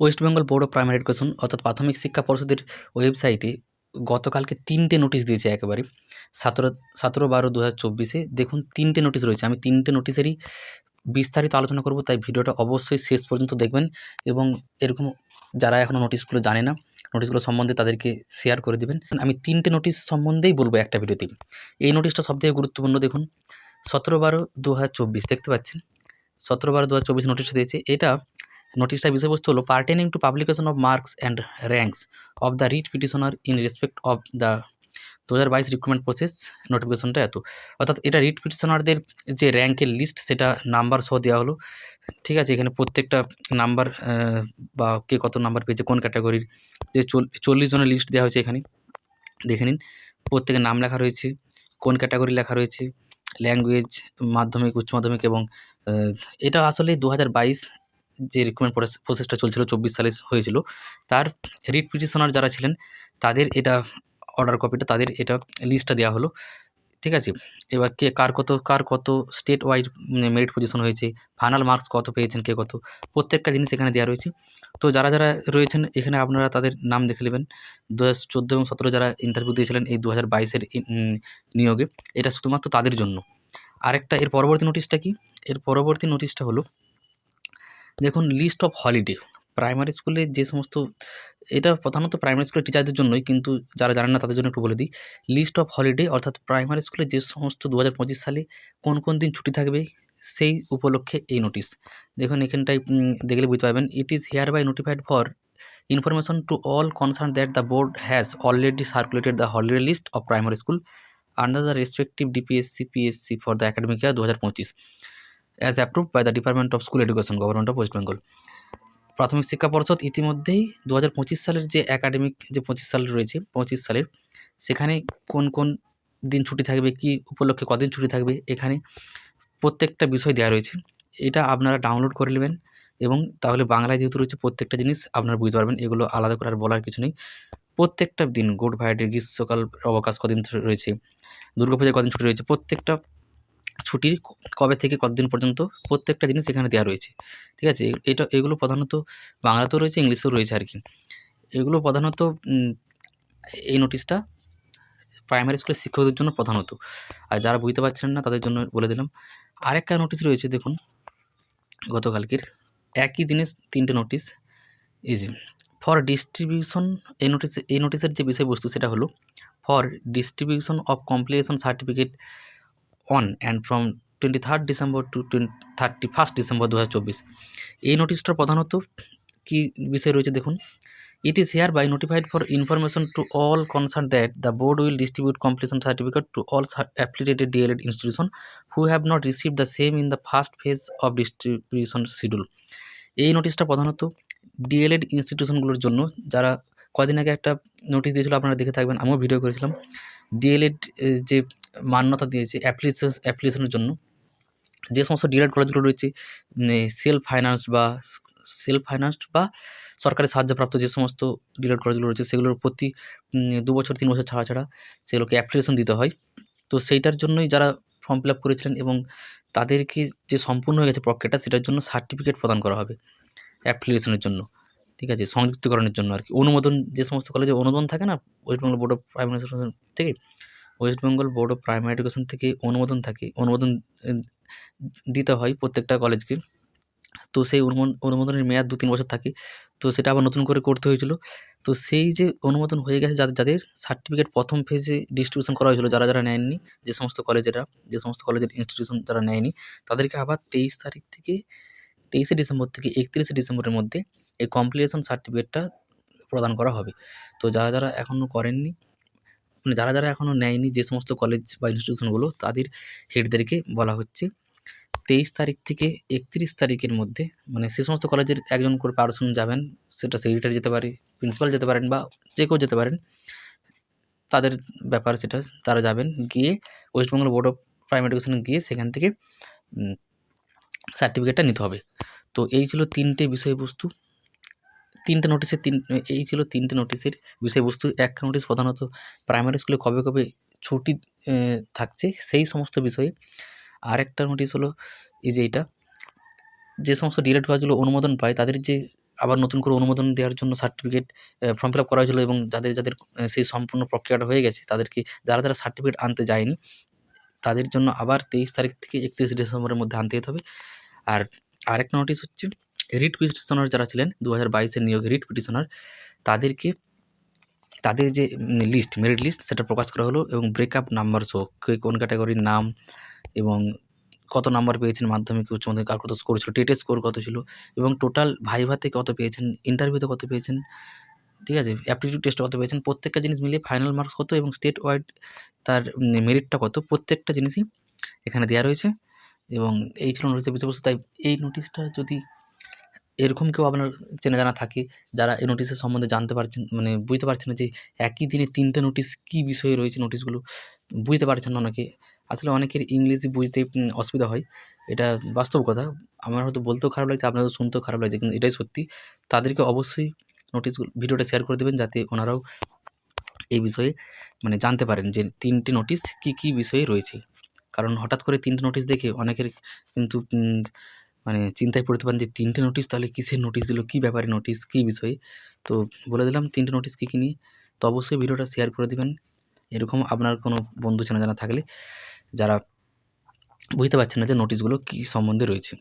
West Bengal board of primary education অর্থাৎ প্রাথমিক শিক্ষা পর্ষদের ওয়েবসাইটে গতকালকে তিনটে নোটিশ দিয়েছে একেবারে। সতেরো সতেরো বারো দু হাজার চব্বিশে দেখুন তিনটে নোটিশ রয়েছে। আমি তিনটে নোটিশেরই বিস্তারিত আলোচনা করব, তাই ভিডিওটা অবশ্যই শেষ পর্যন্ত দেখবেন এবং এরকম যারা এখনও নোটিশগুলো জানে না, নোটিশগুলো সম্বন্ধে তাদেরকে শেয়ার করে দেবেন। আমি তিনটে নোটিশ সম্বন্ধেই বলব একটা ভিডিওতে। এই নোটিশটা সবথেকে গুরুত্বপূর্ণ দেখুন, সতেরো বারো দু দেখতে পাচ্ছেন? সতেরো বারো দু হাজার চব্বিশ নোটিশ দিয়েছে। এটা নোটিশটার বিষয়বস্তু হলো pertaining to publication of marks and ranks of the writ petitioner in respect of the দু হাজার বাইশ রিক্রুটমেন্ট প্রসেস নোটিফিকেশনটা এত। অর্থাৎ এটা রিট পিটিশনারদের যে র্যাঙ্কের লিস্ট সেটা নাম্বার সহ দেওয়া হলো। ঠিক আছে, এখানে প্রত্যেকটা নাম্বার বা কে কত নাম্বার পেয়েছে, কোন ক্যাটাগরির যে চল্লিশ জনের লিস্ট দেওয়া হয়েছে এখানে, দেখে নিন। প্রত্যেকের নাম লেখা রয়েছে, কোন ক্যাটাগরি লেখা রয়েছে ল্যাঙ্গুয়েজ মাধ্যমিক, উচ্চ মাধ্যমিক এবং এটা আসলে দু হাজার বাইশ যে রিক্রুটমেন্ট প্রসেসটা চলছিল চব্বিশ সালে হয়েছিল, তার রিট পিটিশনার যারা ছিলেন, তাদের এটা অর্ডার কপিটা তাদের এটা লিস্টটা দেওয়া হলো। ঠিক আছে? এবার কে, কার কত কার কত স্টেট ওয়াইড মেরিট পজিশন হয়েছে ফাইনাল মার্কস কত পেয়েছেন, কে কত, প্রত্যেকটা জিনিস এখানে দেওয়া রয়েছে। তো যারা যারা রয়েছেন, এখানে আপনারা তাদের নাম দেখে নেবেন। দু হাজার চোদ্দ এবং সতেরো যারা ইন্টারভিউ দিয়েছিলেন এই দু হাজার বাইশের নিয়োগে, এটা শুধুমাত্র তাদের জন্য। আরেকটা, এর পরবর্তী নোটিশটা কি? এর পরবর্তী নোটিশটা হলো দেখুন লিস্ট অফ হলিডে প্রাইমারি স্কুলে যে সমস্ত, এটা প্রধানত প্রাইমারি স্কুলের টিচারদের জন্যই, কিন্তু যারা জানেন না তাদের জন্য একটু বলে দিই। লিস্ট অফ হলিডে অর্থাৎ প্রাইমারি স্কুলে যে সমস্ত দু হাজার পঁচিশ সালে কোন কোন দিন ছুটি থাকবে, সেই উপলক্ষে এই নোটিশ দেখুন, এখানটায় দেখলে বুঝতে পারবেন it is here by notified for information to all concern that the board has already circulated the holiday list of primary school under the respective DPSC PSC for the academic year দু হাজার পঁচিশ। As approve by the department of school education government of West Bengal Prathamik Shiksha Parshad ইতিমধ্যেই দু হাজার পঁচিশ সালের যে academic যে পঁচিশ সাল রয়েছে, পঁচিশ সালের, সেখানে কোন কোন দিন ছুটি থাকবে, কি উপলক্ষে কদিন ছুটি থাকবে, এখানে প্রত্যেকটা বিষয় দেওয়া রয়েছে। এটা আপনারা ডাউনলোড করে নেবেন এবং তাহলে বাংলায় যেহেতু রয়েছে প্রত্যেকটা জিনিস, আপনারা বুঝতে পারবেন, এগুলো আলাদা করে আর বলার কিছু নেই। প্রত্যেকটা দিন, গুড ফ্রাইডে, গ্রীষ্মকাল, অবকাশ কদিন রয়েছে, দুর্গাপূজায় কদিন ছুটি রয়েছে, প্রত্যেকটা ছুটির কবে থেকে কতদিন পর্যন্ত প্রত্যেকটা জিনিস এখানে দেওয়া রয়েছে। ঠিক আছে? এটা, এগুলো প্রধানত বাংলাতেও রয়েছে, ইংলিশেও রয়েছে আর কি। এগুলো প্রধানত এই নোটিশটা প্রাইমারি স্কুলের শিক্ষকদের জন্য প্রধানত। আর যারা বুঝতে পারছেন না, তাদের জন্য বলে দিলাম। আরেকটা নোটিশ রয়েছে, দেখুন, গতকালকের। একই দিনে তিনটে নোটিশ যে ফর ডিস্ট্রিবিউশন এই নোটিস এই নোটিশের যে বিষয়বস্তু, সেটা হলো for distribution of complication certificate on and from twenty third December to twenty thirty first December দু হাজার চব্বিশ এই নোটিশটা প্রধানত কী বিষয় রয়েছে দেখুন? It is here by notified for information to all concern that the board will distribute completion certificate to all affiliated DElEd institution who have not receive the same in the first phase of distribution schedule এই নোটিশটা প্রধানত D.El.Ed ইনস্টিটিউশনগুলোর জন্য, যারা কদিন আগে একটা notice দিয়েছিল, আপনারা দেখে থাকবেন, আমিও ভিডিও করেছিলাম। ডিএলএড যে মান্যতা দিয়েছে অ্যাপ্লিকেশন, অ্যাপ্লিকেশনের জন্য, যে সমস্ত ডিএলএড কলেজগুলো রয়েছে সেলফ ফাইন্যান্স বা সেলফ ফাইন্যান্স বা সরকারি সাহায্যপ্রাপ্ত যে সমস্ত ডিএলএড কলেজগুলো রয়েছে, সেগুলোর প্রতি দু বছর, তিন বছর ছাড়া ছাড়া সেগুলোকে অ্যাপ্লিকেশন দিতে হয়। তো সেইটার জন্যই যারা ফর্ম ফিল আপ করেছিলেন এবং তাদেরকে যে সম্পূর্ণ হয়ে গেছে প্রক্রিয়াটা, সেটার জন্য সার্টিফিকেট প্রদান করা হবে অ্যাপ্লিকেশনের জন্য। ঠিক আছে? সংযুক্তিকরণের জন্য আর কি অনুমোদন যে সমস্ত কলেজে অনুমোদন থাকে না West Bengal board of primary education থেকে West Bengal board of primary education থেকে অনুমোদন থাকে, অনুমোদন দিতে হয় প্রত্যেকটা কলেজকে তো সেই অনুমোদনের মেয়াদ দু তিন বছর থাকে। তো সেটা আবার নতুন করে করতে হয়েছিল। তো সেই যে অনুমোদন হয়ে গেছে যাদের যাদের সার্টিফিকেট প্রথম ফেজে ডিস্ট্রিবিউশন করা হয়েছিল, যারা যারা নেয়নি, যে সমস্ত কলেজেরা যে সমস্ত কলেজের ইনস্টিটিউশন যারা নেয়নি, তাদেরকে আবার তেইশ তারিখ থেকে, তেইশে ডিসেম্বর থেকে একত্রিশে ডিসেম্বরের মধ্যে এই কমপ্লিটেশন সার্টিফিকেটটা প্রদান করা হবে। তো যারা যারা এখনও করেননি মানে যারা যারা এখনও নেয়নি যে সমস্ত কলেজ বা ইনস্টিটিউশনগুলো তাদের হেডদেরকে বলা হচ্ছে তেইশ তারিখ থেকে একত্রিশ তারিখের মধ্যে মানে সে সমস্ত কলেজের একজন করে পার্সন যাবেন, সেটা সেক্রেটারি যেতে পারে প্রিন্সিপাল যেতে পারেন বা যে কেউ যেতে পারেন, তাদের ব্যাপার সেটা, তারা যাবেন, গিয়ে West Bengal board of primary এডুকেশনে গিয়ে সেখান থেকে সার্টিফিকেটটা নিতে হবে। তো এই ছিল তিনটে বিষয়বস্তু। তিনটে নোটিশের তিন, এই ছিল তিনটে নোটিশের বিষয়বস্তু। একটা নোটিশ প্রধানত প্রাইমারি স্কুলে কবে কবে ছুটি থাকছে, সেই সমস্ত বিষয়ে। আরেকটা নোটিশ হলো এই যে এইটা, যে সমস্ত ডিলেট কাজগুলো অনুমোদন পায়, তাদের যে আবার নতুন করে অনুমোদন দেওয়ার জন্য সার্টিফিকেট ফর্ম ফিল আপ করা হয়েছিলো এবং যাদের যাদের সেই সম্পূর্ণ প্রক্রিয়াটা হয়ে গেছে, তাদেরকে, যারা যারা সার্টিফিকেট আনতে যায়নি, তাদের জন্য আবার তেইশ তারিখ থেকে একত্রিশ ডিসেম্বরের মধ্যে আনতে যেতে হবে। আর আরেকটা নোটিশ হচ্ছে রিট পিটিশনার যারা ছিলেন দু হাজার বাইশের নিয়োগে রিট পিটিশনার, তাদেরকে, তাদের যে লিস্ট মেরিট লিস্ট সেটা প্রকাশ করা হলো এবং ব্রেকআপ নাম্বার সহ কে কোন ক্যাটাগরির নাম এবং কত নাম্বার পেয়েছেন মাধ্যমিক, উচ্চ মাধ্যমিক কার কত স্কোর ছিল টেটের স্কোর কত ছিল এবং টোটাল ভাইভাতে কত পেয়েছেন ইন্টারভিউতে কত পেয়েছেন, ঠিক আছে? অ্যাপটিটিউড টেস্টে কত পেয়েছেন, প্রত্যেকটা জিনিস মিলিয়ে ফাইনাল মার্কস কত এবং স্টেট ওয়াইড তার মেরিটটা কত, প্রত্যেকটা জিনিসই এখানে দেওয়া রয়েছে এবং এই ছিল নোটিসের বিষয়বস্তু, তাই এই নোটিশটা যদি এরকম কেউ আপনার চেনা জানা থাকে যারা এই নোটিশের সম্বন্ধে জানতে পারছেন মানে বুঝতে পারছেন না যে একই দিনে তিনটে নোটিশ কী বিষয়ে রয়েছে নোটিশগুলো বুঝতে পারছেন না অনেকে। আসলে অনেকের ইংরেজি বুঝতে অসুবিধা হয়। এটা বাস্তব কথা। আমার হয়তো বলতেও খারাপ লাগছে আপনাদের শুনতেও খারাপ লাগছে, কিন্তু এটাই সত্যি। তাদেরকে অবশ্যই নোটিশগুলো ভিডিওটা শেয়ার করে দেবেন যাতে ওনারাও এই বিষয়ে মানে জানতে পারেন যে তিনটে নোটিশ কী কী বিষয়ে রয়েছে। কারণ হঠাৎ করে তিনটে নোটিশ দেখে অনেকের কিন্তু মানে চিন্তায় পড়তে পারেন যে, তিনটে নোটিশ তাহলে কিসের নোটিশ দিল, কী ব্যাপারে নোটিশ কী বিষয়ে? তো বলে দিলাম, তিনটে নোটিশ কী কী নিয়ে। তো অবশ্যই ভিডিওটা শেয়ার করে দেবেন। এরকম আপনার কোনো বন্ধু চেনা জানা থাকলে যারা বুঝতে পারছেন না যে নোটিশগুলো কী সম্বন্ধে রয়েছে।